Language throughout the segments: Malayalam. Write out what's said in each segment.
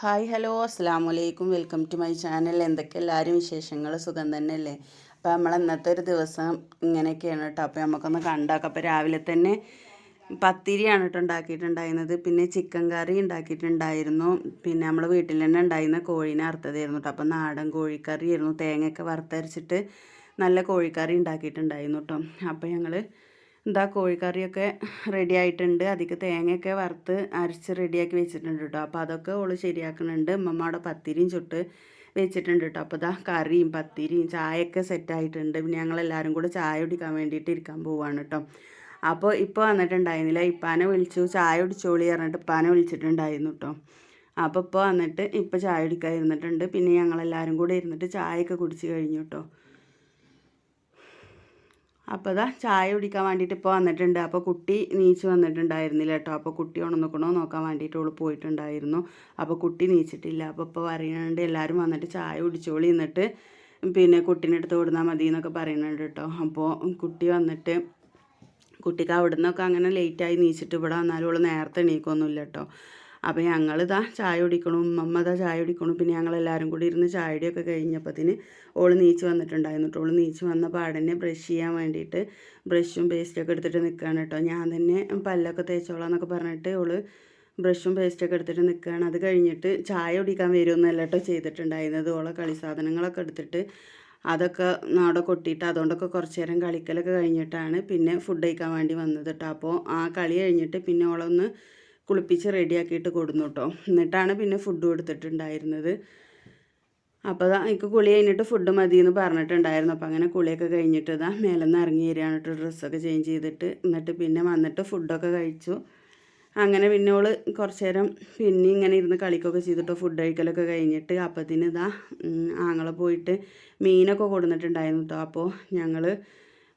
ഹായ് ഹലോ അസ്സാം വലൈക്കും വെൽക്കം ടു മൈ ചാനൽ. എന്തൊക്കെ എല്ലാവരും വിശേഷങ്ങൾ? സുഖം തന്നെയല്ലേ? അപ്പോൾ നമ്മൾ ഇന്നത്തെ ഒരു ദിവസം ഇങ്ങനെയൊക്കെയാണ് കേട്ടോ. അപ്പോൾ നമുക്കൊന്ന് കണ്ടാക്കാം. അപ്പോൾ രാവിലെ തന്നെ പത്തിരിയാണ് കേട്ടോ ഉണ്ടാക്കിയിട്ടുണ്ടായിരുന്നത്. പിന്നെ ചിക്കൻ കറി ഉണ്ടാക്കിയിട്ടുണ്ടായിരുന്നു. പിന്നെ നമ്മൾ വീട്ടിൽ തന്നെ ഉണ്ടായിരുന്ന കോഴീനെ അറുത്തതായിരുന്നു കേട്ടോ. അപ്പോൾ നാടൻ കോഴിക്കറിയായിരുന്നു. തേങ്ങയൊക്കെ വറുത്തരച്ചിട്ട് നല്ല കോഴിക്കറി ഉണ്ടാക്കിയിട്ടുണ്ടായിരുന്നു കേട്ടോ. അപ്പോൾ ഞങ്ങൾ എന്താ കോഴിക്കറിയൊക്കെ റെഡി ആയിട്ടുണ്ട് അതിക്ക് തേങ്ങയൊക്കെ വറുത്ത് അരച്ച് റെഡിയാക്കി വെച്ചിട്ടുണ്ട് കേട്ടോ. അപ്പോൾ അതൊക്കെ ഓൾ ശരിയാക്കുന്നുണ്ട്. ഉമ്മമ്മയുടെ പത്തിരിയും ചുട്ട് വെച്ചിട്ടുണ്ട് കേട്ടോ. അപ്പോൾ ഇതാ കറിയും പത്തിരിയും ചായയൊക്കെ സെറ്റായിട്ടുണ്ട് പിന്നെ ഞങ്ങളെല്ലാവരും കൂടെ ചായ കുടിക്കാൻ വേണ്ടിയിട്ട് ഇരിക്കാൻ പോവാണ് കേട്ടോ. അപ്പോൾ ഇപ്പോൾ വന്നിട്ടുണ്ടായിരുന്നില്ല. ഇപ്പാനെ വിളിച്ചു. ചായ കുടിച്ചോളി പറഞ്ഞിട്ട് ഇപ്പാനെ വിളിച്ചിട്ടുണ്ടായിരുന്നു കേട്ടോ. അപ്പോൾ ഇപ്പോൾ വന്നിട്ട് ഇപ്പോൾ ചായ കുടിക്കാൻ ഇരുന്നിട്ടുണ്ട് പിന്നെ ഞങ്ങളെല്ലാവരും കൂടെ ഇരുന്നിട്ട് ചായയൊക്കെ കുടിച്ച് കഴിഞ്ഞു കേട്ടോ. അപ്പോൾ ഇതാ ചായ കുടിക്കാൻ വേണ്ടിയിട്ട് ഇപ്പോൾ വന്നിട്ടുണ്ട്. അപ്പോൾ കുട്ടി നീച്ച് വന്നിട്ടുണ്ടായിരുന്നില്ല കേട്ടോ. അപ്പോൾ കുട്ടി ഉണർന്നിക്കണോ നോക്കാൻ വേണ്ടിയിട്ട് ഓൾ പോയിട്ടുണ്ടായിരുന്നു. അപ്പോൾ കുട്ടി നീച്ചിട്ടില്ല. അപ്പോൾ ഇപ്പോൾ പറയുന്നുണ്ട് എല്ലാവരും വന്നിട്ട് ചായ കുടിച്ചോളി എന്നിട്ട് പിന്നെ കുട്ടീന്റെ അടുത്ത് ഓടുന്നാൽ മതി എന്നൊക്കെ പറയുന്നുണ്ട് കേട്ടോ. അപ്പോൾ കുട്ടി വന്നിട്ട് കുട്ടിക്ക് അവിടെ നിന്നൊക്കെ അങ്ങനെ ലേറ്റായി നീച്ചിട്ട് ഇവിടെ വന്നാലും ഓൾ നേരത്തെ എണീക്കൊന്നുമില്ല കേട്ടോ. അപ്പോൾ ഞങ്ങളിതാ ചായ കുടിക്കണു ഉമ്മമ്മ ഇതാ ചായ കുടിക്കണു. പിന്നെ ഞങ്ങളെല്ലാവരും കൂടി ഇരുന്ന് ചായയുടെയൊക്കെ കഴിഞ്ഞപ്പത്തിന് ഓൾ നീച്ച് വന്നിട്ടുണ്ടായിരുന്നു ഓൾ നീച്ച് വന്ന പാടന്നെ ബ്രഷ് ചെയ്യാൻ വേണ്ടിയിട്ട് ബ്രഷും പേസ്റ്റൊക്കെ എടുത്തിട്ട് നിൽക്കുകയാണ് കേട്ടോ. ഞാൻ തന്നെ പല്ലൊക്കെ തേച്ചോളാം എന്നൊക്കെ പറഞ്ഞിട്ട് ഓൾ ബ്രഷും പേസ്റ്റൊക്കെ എടുത്തിട്ട് നിൽക്കുകയാണ് അത് കഴിഞ്ഞിട്ട് ചായ കുടിക്കാൻ വരുമെന്നല്ല കേട്ടോ ചെയ്തിട്ടുണ്ടായിരുന്നത്. ഓളെ കളി സാധനങ്ങളൊക്കെ എടുത്തിട്ട് അതൊക്കെ അവിടെ കൊട്ടിയിട്ട് അതുകൊണ്ടൊക്കെ കുറച്ച് നേരം കളിക്കലൊക്കെ കഴിഞ്ഞിട്ടാണ് പിന്നെ ഫുഡ് കഴിക്കാൻ വേണ്ടി വന്നത് കേട്ടോ. അപ്പോൾ ആ കളി കഴിഞ്ഞിട്ട് പിന്നെ ഓളൊന്ന് കുളിപ്പിച്ച് റെഡിയാക്കിയിട്ട് കൊടുന്നു കേട്ടോ എന്നിട്ടാണ് പിന്നെ ഫുഡ് കൊടുത്തിട്ടുണ്ടായിരുന്നത്. അപ്പോൾ എനിക്ക് കുളി കഴിഞ്ഞിട്ട് ഫുഡ് മതി എന്ന് പറഞ്ഞിട്ടുണ്ടായിരുന്നു. അപ്പോൾ അങ്ങനെ കുളിയൊക്കെ കഴിഞ്ഞിട്ട് ഇതാ മേലെന്ന് ഇറങ്ങി വരികയാണ് കേട്ടോ ഡ്രസ്സൊക്കെ ചേഞ്ച് ചെയ്തിട്ട് എന്നിട്ട് പിന്നെ വന്നിട്ട് ഫുഡൊക്കെ കഴിച്ചു. അങ്ങനെ പിന്നെ ഓൾ കുറച്ച് നേരം പിന്നെ ഇങ്ങനെ ഇരുന്ന് കളിക്കൊക്കെ ചെയ്തിട്ട് ഫുഡ് കഴിക്കലൊക്കെ കഴിഞ്ഞിട്ട് അപ്പത്തിന് ഇതാ ആങ്ങളെ പോയിട്ട് മീനൊക്കെ കൊടുത്തിട്ടുണ്ടായിരുന്നു കേട്ടോ അപ്പോൾ ഞങ്ങൾ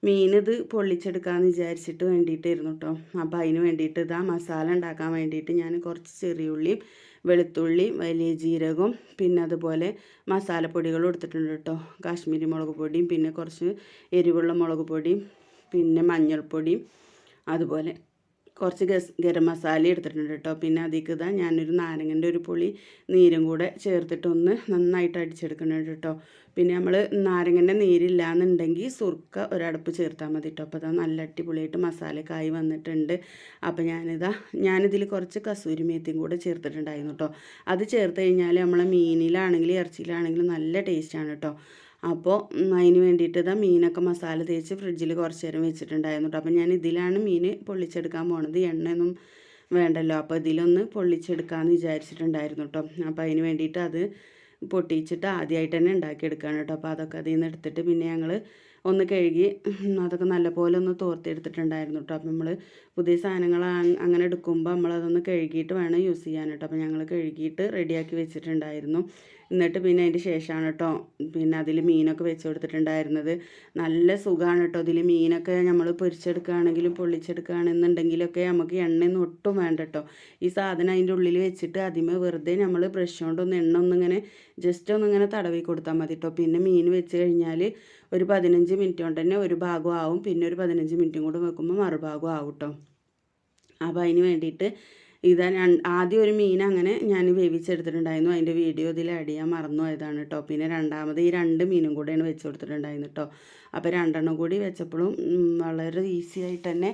മീനിത് പൊള്ളിച്ചെടുക്കാമെന്ന് വിചാരിച്ചിട്ട് വേണ്ടിയിട്ടായിരുന്നു കേട്ടോ അപ്പോൾ അതിന് വേണ്ടിയിട്ട് ഇതാ മസാല ഉണ്ടാക്കാൻ വേണ്ടിയിട്ട് ഞാൻ കുറച്ച് ചെറിയുള്ളിയും വെളുത്തുള്ളി വലിയ ജീരകവും പിന്നെ അതുപോലെ മസാലപ്പൊടികളും എടുത്തിട്ടുണ്ട് കേട്ടോ കാശ്മീരി മുളക് പൊടിയും പിന്നെ കുറച്ച് എരിവുള്ള മുളക് പൊടിയും പിന്നെ മഞ്ഞൾപ്പൊടിയും അതുപോലെ കുറച്ച് ഗസ് ഗരം മസാല എടുത്തിട്ടുണ്ട് കേട്ടോ. പിന്നെ അതിലേക്ക് ഇതാ ഞാനൊരു നാരങ്ങന്റെ ഒരു പുളി നീരും കൂടെ ചേർത്തിട്ടൊന്ന് നന്നായിട്ട് അടിച്ചെടുക്കുന്നുണ്ട് കേട്ടോ. പിന്നെ നമ്മൾ നാരങ്ങന്റെ നീരില്ല എന്നുണ്ടെങ്കിൽ സുർക്ക ഒരടുപ്പ് ചേർത്താൽ മതി കേട്ടോ. അപ്പോൾ അതാ നല്ല അടിപൊളിയായിട്ട് മസാലക്കായി വന്നിട്ടുണ്ട്. അപ്പോൾ ഞാനിതാ ഞാനിതിൽ കുറച്ച് കസൂരി മേത്തിയും കൂടെ ചേർത്തിട്ടുണ്ടായിരുന്നു കേട്ടോ. അത് ചേർത്ത് കഴിഞ്ഞാൽ നമ്മളെ മീനിലാണെങ്കിലും ഇറച്ചിയിലാണെങ്കിലും നല്ല ടേസ്റ്റാണ് കേട്ടോ. അപ്പോൾ അതിന് വേണ്ടിയിട്ട് ഇതാ മീനൊക്കെ മസാല തേച്ച് ഫ്രിഡ്ജിൽ കുറച്ച് നേരം വെച്ചിട്ടുണ്ടായിരുന്നു കേട്ടോ. അപ്പോൾ ഞാൻ ഇതിലാണ് മീൻ പൊള്ളിച്ചെടുക്കാൻ പോണത്. എണ്ണയൊന്നും വേണ്ടല്ലോ. അപ്പോൾ ഇതിലൊന്ന് പൊള്ളിച്ചെടുക്കാമെന്ന് വിചാരിച്ചിട്ടുണ്ടായിരുന്നു കേട്ടോ. അപ്പോൾ അതിന് വേണ്ടിയിട്ട് അത് പൊട്ടിച്ചിട്ട് ആദ്യമായിട്ട് തന്നെ ഉണ്ടാക്കിയെടുക്കുകയാണ് കേട്ടോ. അപ്പോൾ അതൊക്കെ അതിൽ നിന്ന് എടുത്തിട്ട് പിന്നെ ഞങ്ങൾ ഒന്ന് കഴുകി അതൊക്കെ നല്ലപോലെ ഒന്ന് തോർത്തെടുത്തിട്ടുണ്ടായിരുന്നു കേട്ടോ. അപ്പോൾ നമ്മൾ പുതിയ സാധനങ്ങൾ അങ്ങനെ എടുക്കുമ്പോൾ നമ്മളതൊന്ന് കഴുകിയിട്ട് വേണം യൂസ് ചെയ്യാൻ കേട്ടോ. അപ്പോൾ ഞങ്ങൾ കഴുകിയിട്ട് റെഡിയാക്കി വെച്ചിട്ടുണ്ടായിരുന്നു. എന്നിട്ട് പിന്നെ അതിന്റെ ശേഷമാണ് കേട്ടോ പിന്നെ അതിൽ മീനൊക്കെ വെച്ച് കൊടുത്തിട്ടുണ്ടായിരുന്നത്. നല്ല സുഖമാണ് കേട്ടോ അതിൽ മീനൊക്കെ നമ്മൾ പൊരിച്ചെടുക്കുകയാണെങ്കിലും പൊള്ളിച്ചെടുക്കുകയാണെന്നുണ്ടെങ്കിലൊക്കെ നമുക്ക് എണ്ണയൊന്നും ഒട്ടും വേണ്ട കേട്ടോ ഈ സാധനം അതിന്റെ ഉള്ളിൽ വെച്ചിട്ട് അതിമേ വെറുതെ നമ്മൾ ബ്രഷ് കൊണ്ടൊന്ന് എണ്ണ ഒന്നിങ്ങനെ ജസ്റ്റ് ഒന്നിങ്ങനെ തടവി കൊടുത്താൽ മതി കേട്ടോ പിന്നെ മീൻ വെച്ച് കഴിഞ്ഞാൽ ഒരു പതിനഞ്ച് മിനിറ്റ് കൊണ്ട് തന്നെ ഒരു ഭാഗം ആവും. പിന്നെ ഒരു പതിനഞ്ച് മിനിറ്റും കൂടെ വെക്കുമ്പോൾ മറുഭാഗം ആവും കേട്ടോ അപ്പോൾ അതിന് വേണ്ടിയിട്ട് ഇതാ ആദ്യം ഒരു മീൻ അങ്ങനെ ഞാൻ വേവിച്ചെടുത്തിട്ടുണ്ടായിരുന്നു. അതിന്റെ വീഡിയോ ഇതിൽ ആഡ് ചെയ്യാൻ മറന്നു പോയതാണ് കേട്ടോ പിന്നെ രണ്ടാമത് ഈ രണ്ട് മീനും കൂടെയാണ് വെച്ച് കൊടുത്തിട്ടുണ്ടായിരുന്നു കേട്ടോ അപ്പോൾ രണ്ടെണ്ണം കൂടി വെച്ചപ്പോഴും വളരെ ഈസി ആയിട്ട് തന്നെ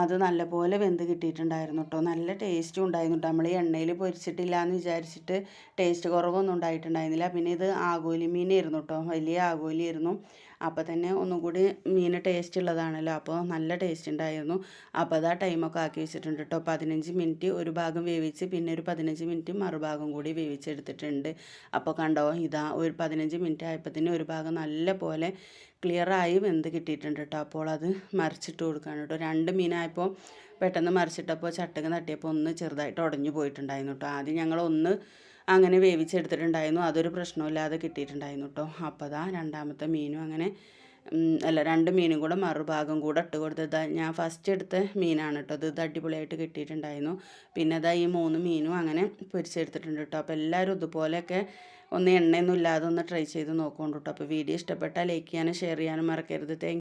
അത് നല്ലപോലെ വെന്ത് കിട്ടിയിട്ടുണ്ടായിരുന്നു കേട്ടോ നല്ല ടേസ്റ്റും ഉണ്ടായിരുന്നു കേട്ടോ നമ്മൾ എണ്ണയിൽ പൊരിച്ചിട്ടില്ല എന്ന് വിചാരിച്ചിട്ട് ടേസ്റ്റ് കുറവൊന്നും ഉണ്ടായിട്ടുണ്ടായിരുന്നില്ല. പിന്നെ ഇത് ആഗോലി മീനായിരുന്നു കേട്ടോ വലിയ ആഗോലിയായിരുന്നു. അപ്പോൾ തന്നെ ഒന്നും കൂടി മീൻ ടേസ്റ്റ് ഉള്ളതാണല്ലോ. അപ്പോൾ നല്ല ടേസ്റ്റ് ഉണ്ടായിരുന്നു. അപ്പോൾ അത് ആ ടൈമൊക്കെ ആക്കി വെച്ചിട്ടുണ്ട് കേട്ടോ. പതിനഞ്ച് മിനിറ്റ് ഒരു ഭാഗം വേവിച്ച് പിന്നെ ഒരു പതിനഞ്ച് മിനിറ്റ് മറുഭാഗം കൂടി വേവിച്ചെടുത്തിട്ടുണ്ട്. അപ്പോൾ കണ്ടോ ഇതാ ഒരു പതിനഞ്ച് മിനിറ്റ് ആയപ്പോൾ ഒരു ഭാഗം നല്ല പോലെ ക്ലിയറായി വെന്ത് കിട്ടിയിട്ടുണ്ട് കേട്ടോ. അപ്പോൾ അത് മറിച്ചിട്ട് കൊടുക്കുകയാണ് കേട്ടോ. രണ്ട് മീനായപ്പോൾ പെട്ടെന്ന് മറിച്ചിട്ടപ്പോൾ ചട്ടക്ക് തട്ടിയപ്പോൾ ഒന്ന് ചെറുതായിട്ട് ഉടഞ്ഞു പോയിട്ടുണ്ടായിരുന്നു കേട്ടോ. ആദ്യം ഞങ്ങൾ ഒന്ന് അങ്ങനെ വേവിച്ചെടുത്തിട്ടുണ്ടായിരുന്നു. അതൊരു പ്രശ്നമില്ലാതെ കിട്ടിയിട്ടുണ്ടായിരുന്നു കേട്ടോ അപ്പോൾ അതാ രണ്ടാമത്തെ മീനും അങ്ങനെ അല്ല രണ്ട് മീനും കൂടെ മറുഭാഗം കൂടെ ഇട്ട് കൊടുത്തത് ഞാൻ ഫസ്റ്റ് എടുത്ത മീനാണ് കേട്ടോ ഇത് അടിപൊളിയായിട്ട് കിട്ടിയിട്ടുണ്ടായിരുന്നു. പിന്നെ അതാ ഈ മൂന്ന് മീനും അങ്ങനെ പൊരിച്ചെടുത്തിട്ടുണ്ട് കേട്ടോ അപ്പോൾ എല്ലാവരും ഇതുപോലെയൊക്കെ ഒന്ന് എണ്ണയൊന്നും ഇല്ലാതെ ഒന്ന് ട്രൈ ചെയ്ത് നോക്കുകൊണ്ട് കേട്ടോ അപ്പോൾ വീഡിയോ ഇഷ്ടപ്പെട്ടാൽ ലൈക്ക് ചെയ്യാനും ഷെയർ ചെയ്യാനും മറക്കരുത്. താങ്ക്